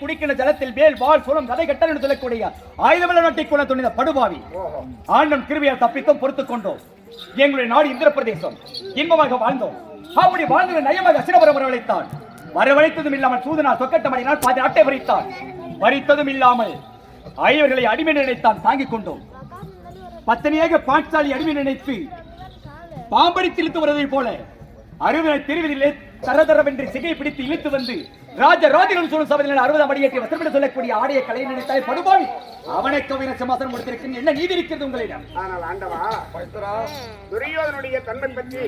குடிக்கின்ற ஜலத்தில் மேல் வாள் சூலம் கதை கட்டல் என்று சொல்லக்கூடிய ஆயுதமல்ல நாட்டை கொள்ள துணிந்த படுபாவி. ஆண்டம் கிருவியால் தப்பித்தோம் பொறுத்துக் கொண்டோம். எங்களுடைய நாடு இந்திர பிரதேசம் இன்பமாக வாழ்ந்தோம். அப்படி வாழ்ந்த நயமாக அசிரபுரம் வரவழைத்தான். வரவழைத்ததும் இல்லாமல் சூதனா சொக்கட்டமடினால் பாதி அட்டை வரித்தான் வரித்ததும் இல்லாமல் ஐவர்களை அடிமை நினைத்தான் தாங்கிக் கொண்டோம். பத்தனையாக பாட்சாலி அடிமை நினைத்து பாம்படித்து இழுத்து வருவதை போல அறுவரை தெருவிலே தரதரவென்று சிகை பிடித்து இழுத்து வந்து ராஜ ராஜகம் சொல்லும் சபையில் அறுபதாம் அடியேற்றி வசமிட சொல்லக்கூடிய ஆடைய கலை நினைத்தாய் படுபாவி. அவனை கவின சமாசனம் கொடுத்திருக்கிறேன் என்ன நீதி இருக்கிறது உங்களிடம்? ஆனால் ஆண்டவா துரியோதனுடைய தன்மை பற்றி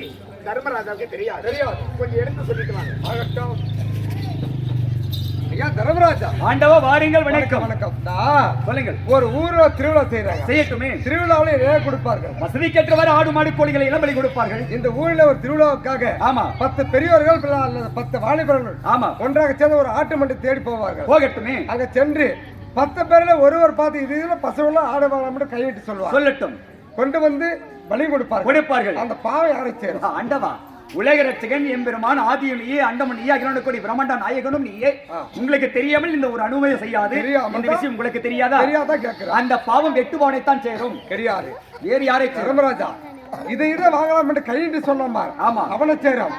தர்மராஜாவுக்கு தெரியாது. தெரியாது. கொஞ்சம் எடுத்து சொல்லிட்டு வாங்க. ஐயா தர்மராஜா. ஆண்டவா வாருங்கள் வணக்கம் வணக்கம். சொல்லுங்கள். ஒரு ஊர்ல திருவிழா செய்யறாங்க செய்யட்டுமே. திருவிழாவில நிறைய கொடுப்பார்கள். வசதிக்கேற்றவாறு ஆடு மாடு கோழிகளை இளம் பலி கொடுப்பார்கள். இந்த ஊர்ல ஒரு திருவிழாவுக்காக ஆமா. பத்து பெரியவர்கள் அல்லது பத்து வாலிபர்கள் ஆமா. ஒன்றாக சேர்ந்து ஒரு ஆட்டு மண்டி தேடி போவார்கள். போகட்டுமே. அங்க சென்று பத்து பேர்ல ஒருவர் பார்த்து இது இதுல பசங்க ஆடு வாங்கலாம் கைவிட்டு சொல்லுவாங்க சொல்லட்டும். கொண்டு வந்து பலி கொடுப்பார்கள். கொடுப்பார்கள். அந்த பாவை யாரை சேரும்? ஆண்டவா. உலக ரட்சகன் எம்பெருமான் ஆதியும் நீயே அண்டமன் நீயே அகிலாண்ட கோடி பிரம்மாண்ட நாயகனும் நீயே. உங்களுக்கு தெரியாமல் இந்த ஒரு அனுமதி செய்யாது. இந்த விஷயம் உங்களுக்கு தெரியாதா? தெரியாதான் கேட்கிறேன். அந்த பாவம் வெட்டுவானைத்தான் சேரும். தெரியாது. வேறு யாரை சேரும்? தர்மராஜா இதை இதை வாங்கலாம் என்று கையிட்டு சொன்னாமா ஆமா. அவனை சேரும்.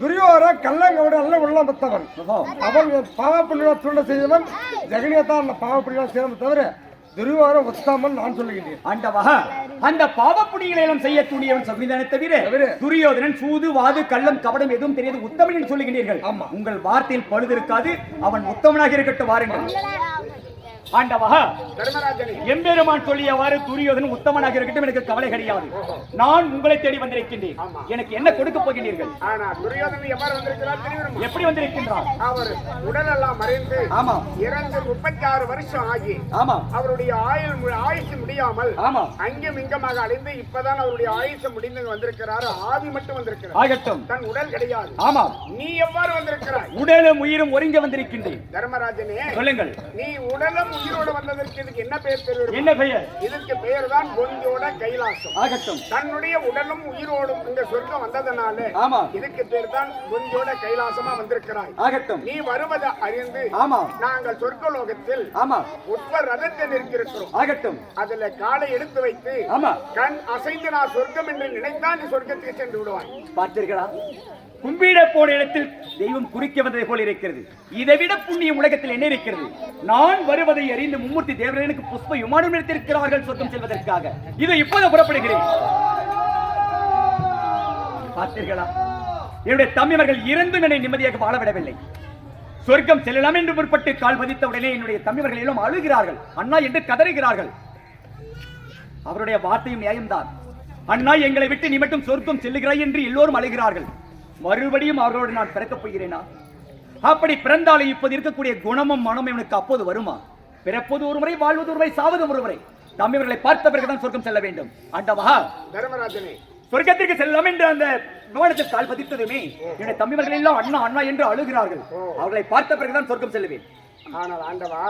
துரியோர கள்ளங்கோட அல்ல உள்ளமத்தவன். அவன் பாவப்புள்ளியா தூண்ட செய்தவன் ஜெகனியத்தான் அந்த பாவப்புள்ளியா செய்யணும் தவிர துரியோரம் உத்தமன் நான் சொல்லுகிறேன் ஆண்டவா அந்த பாவப்புடிகளை எல்லாம் செய்ய துணியவன் சம்விதானை தவிர தவிர. துரியோதனன் சூது வாது கள்ளம் கபடம் எதுவும் தெரியாது உத்தமன் என்று சொல்லுகிறீர்கள் ஆமா. உங்கள் வார்த்தையில் பழுது இருக்காது அவன் உத்தமனாக இருக்கட்டும் வாருங்கள் ஆண்டவா எம்பெருமான் சொல்லியவாறு துரியோதனன் உத்தமனாக இருக்கட்டும் எனக்கு கவலை கிடையாது. நான் உங்களை தேடி வந்திருக்கின்றேன். எனக்கு என்ன கொடுக்க போகிறீர்கள் எப்படி வந்திருக்கின்றார்? அவர் உடல் எல்லாம் மறைந்து ஆமா. இறந்து முப்பத்தி ஆறு வருஷம் ஆகி ஆமா. அவருடைய ஆயுள் ஆயுசு முடியாமல் ஆமா. அங்கும் இங்கமாக அழிந்து இப்பதான் அவருடைய ஆயுசு முடிந்து வந்திருக்கிறார் ஆவி மட்டும் வந்திருக்கிறார். ஆகட்டும். தன் உடல் கிடையாது. ஆமா. நீ எவ்வாறு வந்திருக்கிறாய்? உடலும் உயிரும் ஒருங்க வந்திருக்கின்றேன். தர்மராஜனே சொல்லுங்கள். நீ உடலும் உயிரோடு வந்ததற்கு இதுக்கு என்ன பெயர் தெரியும் என்ன பெயர்? இதற்கு பெயர் தான் கொஞ்சோட கைலாசம். ஆகட்டும். தன்னுடைய உடலும் உயிரோடும் இந்த சொர்க்கம் வந்ததனால ஆமா இதுக்கு பேர் தான் கொஞ்சோட கைலாசமா வந்திருக்கிறாய். ஆகட்டும். நீ வருவதை அறிந்து ஆமா நாங்கள் சொர்க்கலோகத்தில் ஆமா உட்ப ரதத்தை நிற்கிறோம். ஆகட்டும். அதுல காலை எடுத்து வைத்து ஆமா கண் அசைந்து நான் சொர்க்கம் என்று நினைத்தான் நீ சொர்க்கத்துக்கு சென்று விடுவாய். பார்த்தீர்களா? கும்பிட போன இடத்தில் தெய்வம் குறிக்க வந்ததை போல இருக்கிறது. இதை விட புண்ணியம் உலகத்தில் என்ன இருக்கிறது? நான் வருவதை அறிந்து மும்மூர்த்தி தேவர்கள் புஷ்ப விமானம் எடுத்திருக்கிறார்கள் சொர்க்கம் செல்வதற்காக. இதை இப்போது புறப்படுகிறேன். பார்த்தீர்களா? என்னுடைய தம்பியவர்கள் இறந்தும் என்னை நிம்மதியாக வாழ விடவில்லை சொர்க்கம் செல்லலாம் என்று முற்பட்டு கால் பதித்த உடனே என்னுடைய தம்பியவர்கள் எல்லாம் அழுகிறார்கள். அண்ணா என்று கதறுகிறார்கள். அவருடைய வார்த்தையும் நியாயம்தான். அண்ணா எங்களை விட்டு நீ மட்டும் சொர்க்கம் செல்லுகிறாய் என்று எல்லோரும் அழுகிறார்கள். மறுபடியும் அவரோடு நான் பிறக்கப் போகிறேனா? அப்படி பிறந்தாலும் இப்போது இருக்கக்கூடிய குணமும் மனமும் எனக்கு அப்போது வருமா? பிறப்பது ஒரு முறை வாழ்வது ஒரு முறை சாவது ஒரு முறை தம்பியவர்களை பார்த்த பிறகுதான் சொர்க்கம் செல்ல வேண்டும். ஆண்டவா? தர்மராஜனே. சொர்க்கத்திற்கு செல்லலாம் என்று அந்த விமானத்தில் கால் பதித்ததுமே என்னுடைய தம்பியவர்கள் எல்லாம் அண்ணா அண்ணா என்று அழுகிறார்கள். அவர்களை பார்த்த பிறகுதான் சொர்க்கம் செல்லுவேன். ஆனால் ஆண்டவா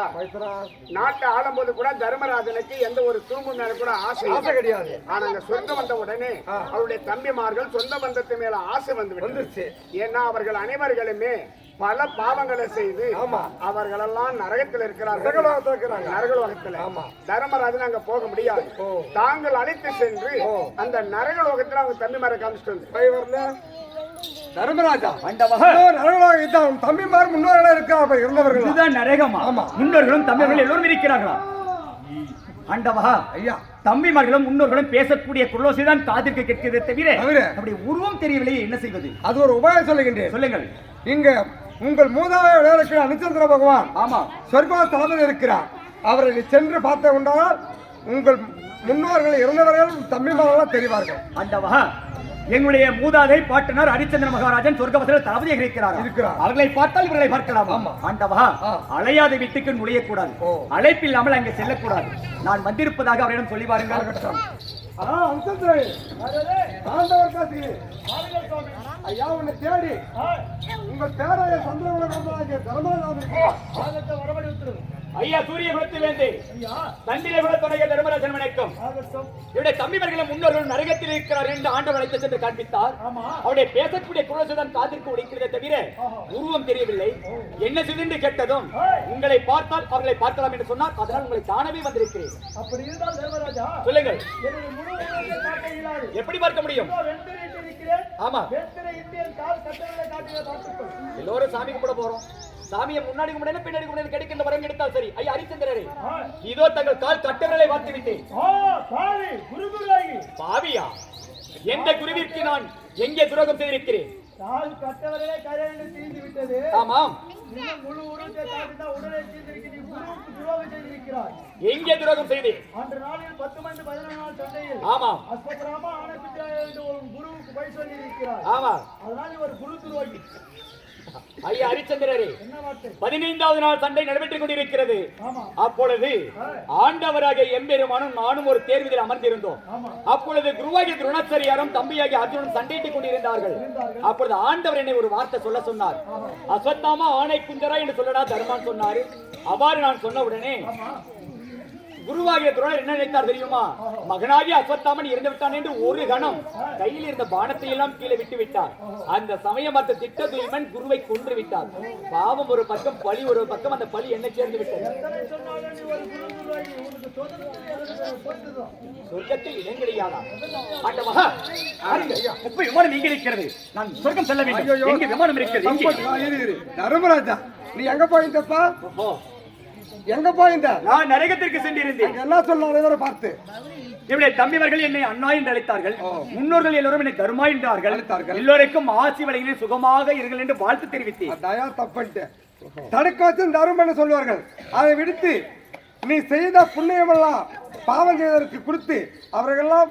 நாட்டை ஆளும்போது கூட தர்மராஜனுக்கு எந்த ஒரு தூம்பு மேல கூட ஆசை ஆசை. கிடையாது ஆனா அங்க சொர்க்கம் வந்த உடனே அவருடைய தம்பிமார்கள் சொந்த பந்தத்து மேல ஆசை வந்து. வந்துருச்சு ஏன்னா அவர்கள் அனைவர்களுமே பல பாவங்களை செய்து ஆமா. அவர்களெல்லாம் நரகத்தில் இருக்கிறார்கள் நரகலோகத்துல. தர்மராஜன் அங்க போக முடியாது. தாங்கள் அழைத்து சென்று. அந்த நரகலோகத்துல அவங்க தம்பிமாரை காமிச்சிட்டு வந்து தர்மராஜா. ஆண்டவா நரகலோகம் இதான் தம்பிமார் முன்னோர்களா இருக்கா அப்ப இருந்தவர்கள். இதுதான் நரகமா. ஆமா. முன்னோர்களும் தம்பியவர்கள் எல்லோரும் இருக்கிறார்களா? ஆண்டவா ஐயா. தம்பிமார்களும் முன்னோர்களும் பேசக்கூடிய குரோசை தான் காதிற்கு கேட்கிறதே தவிர. அப்படி உருவம் தெரியவில்லையே என்ன செய்வது? அது ஒரு உபாயம் சொல்லுகின்றேன். சொல்லுங்கள். இங்க உங்கள் மூதாதையர் இருக்கிற அனுச்சந்திர பகவான் ஆமா. சொர்க்கா தலைமையில் இருக்கிறார். அவரை சென்று பார்த்த உண்டால் உங்கள் முன்னோர்கள் இறந்தவர்கள் தம்பிமார்களாக தெரிவார்கள். ஆண்டவா எங்களுடைய மூதாதை பாட்டனார் ஹரிச்சந்திர மகாராஜன் சொர்க்கவசல தளபதியாக இருக்கிறார் இருக்கிறார். அவர்களை பார்த்தால் இவர்களை பார்க்கலாம். ஆமா. ஆண்டவா. அலையாத வீட்டுக்கு நுழையக்கூடாது. அழைப்பில்லாமல் அங்கே செல்லக்கூடாது. நான் வந்திருப்பதாக அவரிடம் சொல்லி பாருங்கள். ஐயா உன்னை தேடி. உங்கள் பேரைய சந்திரகுல தர்மராஜன் ஐயா சூரிய குலத்து வேந்தே தந்திர குலத்துடைய தர்மராஜன் வணக்கம். இவருடைய தம்பிவர்களை முன்னோர்கள் நரகத்தில் இருக்கிறார் என்று ஆண்டவர் அழைத்து சென்று காண்பித்தார். அவருடைய பேசக்கூடிய குரசுதான் காதிற்கு உடைக்கிறதே தவிர உருவம் தெரியவில்லை. என்ன சிலிண்டு கேட்டதும் உங்களை பார்த்தால் அவர்களை பார்க்கலாம் என்று சொன்னார். அதனால் உங்களை காணவே வந்திருக்கிறேன். அப்படி இருந்தால் தர்மராஜா சொல்லுங்கள். எப்படி பார்க்க முடியும்? ஆமா. கால் எல்லோரும் சாமி கும்பிட போறோம். சாமியை முன்னாடி கும்பிடணும் பின்னாடி கும்பிடணும் கிடைக்கின்ற வரம் கிடைத்தால் சரி. ஐயா ஹரிச்சந்திரரே. இதோ தங்கள் கால் கட்டவர்களை பார்த்து விட்டேன் பாவியா? எந்த குருவிற்கு நான் எங்கே துரோகம் செய்திருக்கிறேன்? கால் கட்டவர்களே தீர்ந்து விட்டது. ஆமாம். முழு உருவத்தை காட்டினா உடனே தீர்ந்திருக்கு நீ குருவுக்கு துரோகம் செய்திருக்கிறாய். எங்கே துரோகம் செய்தேன்? அன்று நாளில் பத்து மணி பதினொன்று நாள் சண்டையில் ஆமாம். அஸ்வபராமா ஆனப்பிச்சாய் என்று ஒரு குருவுக்கு பை சொல்லி இருக்கிறாய் ஆமா அதனால் ஒரு குரு துரோகி. ஐயா ஹரிச்சந்திரரே பதினைந்தாவது நாள் சண்டை நடைபெற்றுக் கொண்டிருக்கிறது. அப்பொழுது ஆண்டவராக எம்பெருமானும் நானும் ஒரு தேர்வில் அமர்ந்திருந்தோம். அப்பொழுது குருவாகி துரோணாச்சாரியாரும் தம்பியாகி அர்ஜுனன் சண்டையிட்டுக் கொண்டிருந்தார்கள். அப்பொழுது ஆண்டவர் என்னை ஒரு வார்த்தை சொல்ல சொன்னார். அஸ்வத்தாமா ஆணை குஞ்சரா என்று சொல்லடா தர்மான் சொன்னாரு. அவ்வாறு நான் சொன்ன உடனே குருவாகிய துரோணர் என்ன நினைத்தார் தெரியுமா? மகனாகிய அஸ்வத்தாமன் இறந்து விட்டான் என்று ஒரு கணம் கையில் இருந்த பானத்தை எல்லாம் கீழே விட்டு விட்டார். அந்த சமயம் அந்த திட்ட துய்மன் குருவை கொன்று விட்டார். பாவம் ஒரு பக்கம் பழி ஒரு பக்கம் அந்த பழி என்ன சேர்ந்து விட்டது. சொர்க்கத்தில் இடம் கிடையாதா? விமானம் எங்க இருக்கிறது? நான் சொர்க்கம் செல்ல வேண்டும். எங்க விமானம் இருக்கிறது. தர்மராஜா நீ எங்க போயிருந்தப்பா எங்க போயிருந்த? நான் நரகத்திற்கு சென்றிருந்தேன். என்ன சொன்னாலும் இவரை பார்த்து. என்னுடைய தம்பிவர்கள் என்னை அண்ணா என்று அழைத்தார்கள். முன்னோர்கள் எல்லோரும் என்னை தர்மா என்றார்கள். அழைத்தார்கள். எல்லோருக்கும் ஆசி வழங்கினேன் சுகமாக இருங்கள் என்று வாழ்த்து தெரிவித்தேன். தயா தப்பன்ட்டு. தடுக்க வச்சு தருமன்னு சொல்வார்கள் அதை விடுத்து நீ செய்த புண்ணியமெல்லாம் பாவம் செய்ததற்கு கொடுத்து அவர்களெல்லாம்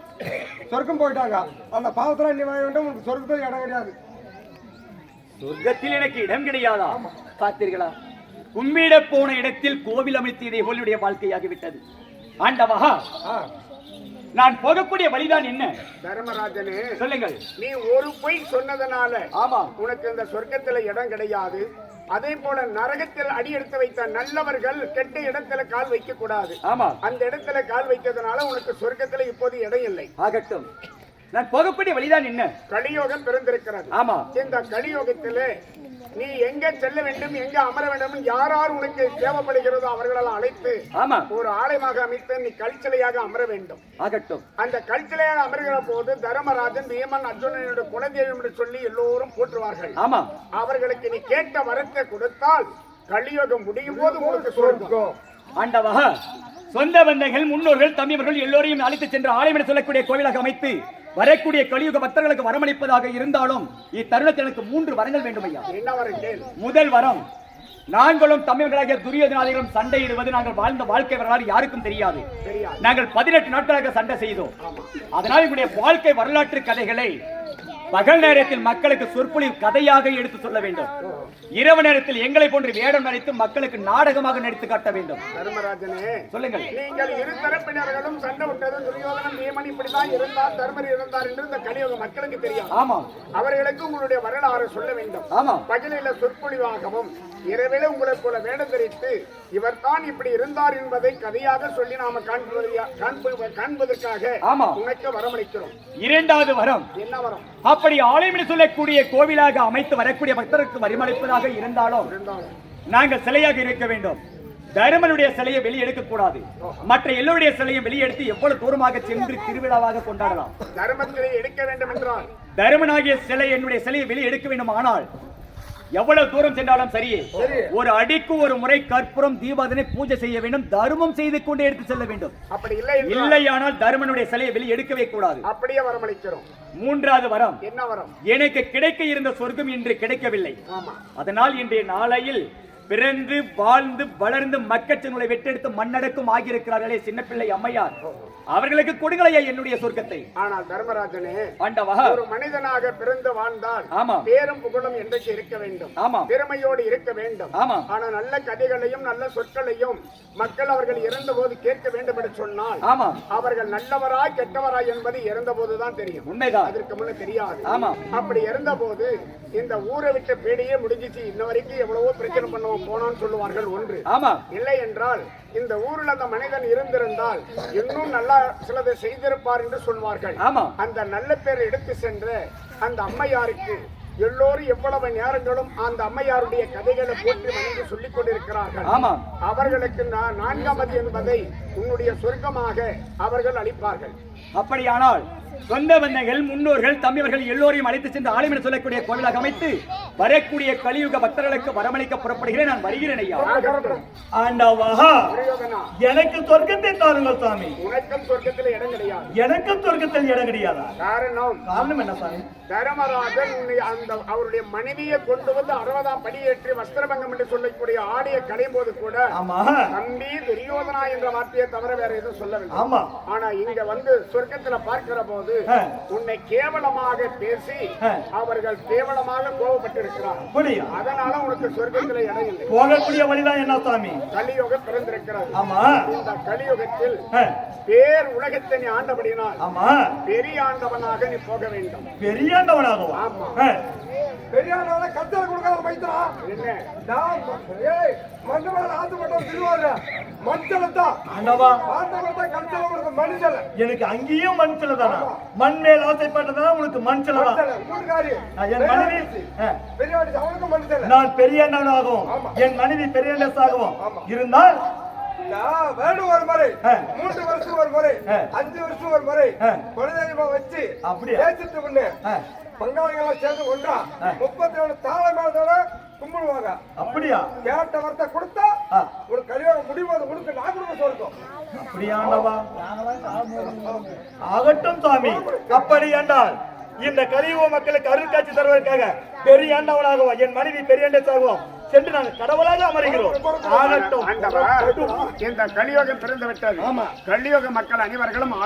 சொர்க்கம் போயிட்டாங்க. அந்த பாவத்தில் நீ வாங்க வேண்டும். உனக்கு சொர்க்கத்தில் இடம் கிடையாது. சொர்க்கத்தில் எனக்கு இடம் கிடையாதா? பார்த்தீர்களா? உம்மிட போன இடத்தில் கோவில் அமைத்ததை போலுடைய வாழ்க்கையாகிவிட்டது. ஆண்டவா நான் போகக்கூடிய வழிதான் என்ன? தர்மராஜனே சொல்லுங்கள். நீ ஒரு பொய் சொன்னதனால ஆமா உனக்கு இந்த சொர்க்கத்துல இடம் கிடையாது. அதே போல நரகத்தில் அடி எடுத்து வைத்த நல்லவர்கள் கெட்ட இடத்துல கால் வைக்க கூடாது ஆமா அந்த இடத்துல கால் வைத்ததுனால உனக்கு சொர்க்கத்துல இப்போது இடம் இல்லை. ஆகட்டும். நான் போகக்கூடிய வழிதான் என்ன கலியோகம் பிறந்திருக்கிறது. ஆமா. இந்த கலியோகத்திலே நீ எங்க செல்ல வேண்டும் எங்க அமர வேண்டும் யார் யார் உனக்கு தேவைப்படுகிறதோ அவர்களெல்லாம் அழைத்து ஆமா. ஒரு ஆலயமாக அமைத்து நீ கல்சிலையாக அமர வேண்டும். ஆகட்டும். அந்த கல்சிலையாக அமர்கிற போது தர்மராஜன் பீமன் அர்ஜுனனுடைய குலதெய்வம் என்று சொல்லி எல்லோரும் போற்றுவார்கள். ஆமா. அவர்களுக்கு நீ கேட்ட வரத்தை கொடுத்தால் கலியோகம் முடியும் போது உனக்கு சொர்க்கம். ஆண்டவா சொந்த பந்தங்கள் முன்னோர்கள் தம்பியவர்கள் எல்லோரையும் அழைத்து சென்று ஆலயம் சொல்லக்கூடிய கோவிலாக அமைத்து வரக்கூடிய கலியுக பக்தர்களுக்கு வரமளிப்பதாக இருந்தாலும் இத்தருணத்தில் எனக்கு மூன்று வரங்கள் வேண்டும் ஐயா. முதல் வரம் நாங்களும் தமிழர்களாகிய துரியோதனாதிகளும் சண்டையிடுவது நாங்கள் வாழ்ந்த வாழ்க்கை வரலாறு யாருக்கும் தெரியாது. தெரியாது. நாங்கள் பதினெட்டு நாட்களாக சண்டை செய்தோம். அதனால் எங்களுடைய வாழ்க்கை வரலாற்று கதைகளை பகல் நேரத்தில் மக்களுக்கு சொற்பொழிவு கதையாக எடுத்து சொல்ல வேண்டும். இரவு நேரத்தில் எங்களை போன்று வேடம் நடித்து மக்களுக்கு நாடகமாக நடித்து காட்ட வேண்டும். தர்மராஜனே சொல்லுங்கள். நீங்கள் இரு தரப்பினர்களும் சண்டை விட்டது துரியோதனன் நியமன் இப்படிதான் இருந்தார் தர்மர் இருந்தார் என்று இந்த கலியுக மக்களுக்கு தெரியும் ஆமாம். அவர்களுக்கு உங்களுடைய வரலாறு சொல்ல வேண்டும். ஆமாம். பகலில சொற்பொழிவாகவும் இரவில உங்களை போல வேடம் தரித்து இவர்தான் இப்படி இருந்தார் என்பதை கதையாக சொல்லி நாம காண்பது- காண்பது- காண்பதற்காக. உனக்கு வரமளிக்கிறோம். இரண்டாவது வரம். என்ன வரம்? அப்படி ஆலயம் என்று சொல்லக்கூடிய கோவிலாக அமைத்து வரக்கூடிய பக்தருக்கு வரிமளிப்பதாக இருந்தாலும் நாங்கள் சிலையாக இருக்க வேண்டும். தருமனுடைய சிலையை வெளியெடுக்க கூடாது. மற்ற எல்லோருடைய சிலையை வெளியெடுத்து எவ்வளவு தூரமாக சென்று திருவிழாவாக கொண்டாடலாம். தர்மத்திலே எடுக்க வேண்டும் என்றால் தருமனாகிய சிலை என்னுடைய சிலையை வெளியே எடுக்க வேண்டும் ஆனால் எவ்வளவு தூரம் சென்றாலும் சரியே ஒரு அடிக்கு ஒரு முறை கற்பூரம் தீபாதனை பூஜை செய்ய வேண்டும் தர்மம் செய்து கொண்டே எடுத்து செல்ல வேண்டும். அப்படி இல்லை இல்லையானால் தருமனுடைய சிலையை வெளியே எடுக்கவே கூடாது. அப்படியே வரமளிக்கிறோம் மூன்றாவது வரம். என்ன வரம்? எனக்கு கிடைக்க இருந்த சொர்க்கம் இன்று கிடைக்கவில்லை. அதனால் இன்றைய நாளையில் பிறந்து வாழ்ந்து வளர்ந்து மக்கச்சங்களை வெட்டெடுத்து மண்ணடக்கும் ஆகியிருக்கிறார்களே சின்னப்பிள்ளை அம்மையார். அவர்களுக்கு கொடுங்களையா என்னுடைய சொர்க்கத்தை. ஆனால் தர்மராஜனே ஆண்டவா ஒரு மனிதனாக பிறந்து வாழ்ந்தால் ஆமாம். பேரும் புகழும் என்றைக்கு இருக்க வேண்டும்? ஆமாம் திறமையோடு இருக்க வேண்டும். ஆமாம். ஆனா நல்ல கதைகளையும் நல்ல சொற்களையும் மக்கள் அவர்கள் இறந்தபோது கேட்க வேண்டும் என்று சொன்னால் ஆமாம் அவர்கள் நல்லவரா கெட்டவரா என்பது இறந்த போதுதான் தெரியும். உண்மைதான். அதற்கு முன்ன தெரியாது. ஆமாம். அப்படி இருந்த போது இந்த ஊரை விட்ட பேடியே முடிஞ்சிச்சு. இன்ன வரைக்கும் எவ்வளவோ பிரச்சனை பண்ணுவோம் போனோம்னு சொல்லுவார்கள் ஒன்று. ஆமாம் இல்லை என்றால் இந்த ஊரில் அந்த மனிதன் இருந்திருந்தால் இன்னும் நல்லா சிலதை செய்திருப்பார் என்று சொல்வார்கள். ஆமாம். அந்த நல்ல பேர் எடுத்து சென்ற அந்த அம்மையாருக்கு எல்லோரும் எவ்வளவு நேரங்களும் அந்த அம்மையாருடைய கதைகளை போற்றி வணங்கி சொல்லிக் கொண்டிருக்கிறார்கள். அவர்களுக்கு நான் நான்காமது என்பதை உன்னுடைய சொர்க்கமாக அவர்கள் அளிப்பார்கள். அப்படியானால் சொந்த பந்தங்கள் முன்னோர்கள் தம்பியவர்கள் எல்லோரையும் அழைத்து சென்று ஆலயம் சொல்லக்கூடிய கோவிலாக அமைத்து வரக்கூடிய கலியுக பக்தர்களுக்கு வரமளிக்க புறப்படுகிறேன். நான் வருகிறேன் ஐயா. ஆண்டவா எனக்கு சொர்க்கத்தை தாருங்கள் சாமி. உனக்கும் சொர்க்கத்தில் இடம் கிடையாது. எனக்கும் சொர்க்கத்தில் இடம் கிடையாதா? காரணம் காரணம் என்ன சாமி? தர்மராஜன் அந்த அவருடைய மனைவியை கொண்டு வந்து அறுபதாம் படியேற்றி வஸ்திரபங்கம் என்று சொல்லக்கூடிய ஆடிய கடையும் போது கூட ஆமா. தம்பி துரியோதனா என்ற வார்த்தையை தவிர வேற எதுவும் சொல்லவில்லை. ஆமா. ஆனா இங்க வந்து சொர்க்கத்துல பார்க்கிற போது ஆ. உன்னை கேவலமாக பேசி. அவர்கள் கேவலமாக கோபப்பட்டிருக்கிறார். அதனால உனக்கு சொர்க்கத்துல இடம் இல்லை. போகக்கூடிய வழிதான் என்ன சாமி? கலியுகம் பிறந்திருக்கிறது. ஆமா. இந்த கலியுகத்தில் பேர் உலகத்தை நீ ஆண்டபடினால் ஆமா. பெரிய ஆண்டவனாக நீ போக வேண்டும். பெரியாண்டவனாகவா ஆமா. ஆ, பெரியாரோட கத்தல கொடுக்காத மைத்தனா என்ன? நான் ஏய் மண்டபம் ஆத்துப்பட்டோம் திருவாங்க மஞ்சள் தான் ஆண்டவா ஆண்டவர் தான் கழுத்துல கொடுக்க மனுஷன் எனக்கு அங்கேயும் மனுஷல தானா மண் மேல் ஆசைப்பட்டதான உனக்கு மனுஷல தான் நான் என் மனைவி பெரியவாடி அவனுக்கு மனுஷன் நான் பெரியாண்டவனாகவும் ஆமா. என் மனைவி பெரியாண்டஸாகவும் ஆமா. இருந்தால் வேணும் ஒரு முறை. மூன்று வருஷம் ஒரு முறை. அஞ்சு வருஷம் ஒரு முறை. குலதெய்வமா வச்சு அப்படியா? பேசிட்டு ஆ, பங்காளிகளா சேர்ந்து ஒன்றா. முப்பத்தி ஏழு தாள மேலதோட கும்பிடுவாங்க. அப்படியா? கேட்ட வரத்தை கொடுத்தா. ஒரு கல்யாணம் முடிவு அதை கொடுத்து நான் கொடுக்க சொல்லிட்டோம் அப்படியாண்டவா ஆகட்டும் சாமி. அப்படி என்றால் இந்த கலியுக மக்களுக்கு அருள் காட்சி தருவதற்காக பெரிய ஆண்டவனாகவும் என் மனைவி பெரிய ஆண்டவனாகவும் சென்று நாங்கள் கடவுளாக அமருகிறோம். ஆகட்டும். ஆண்டவா இந்த கலியுகம் பிறந்து விட்டது. கலியுக மக்கள் அனைவர்களும்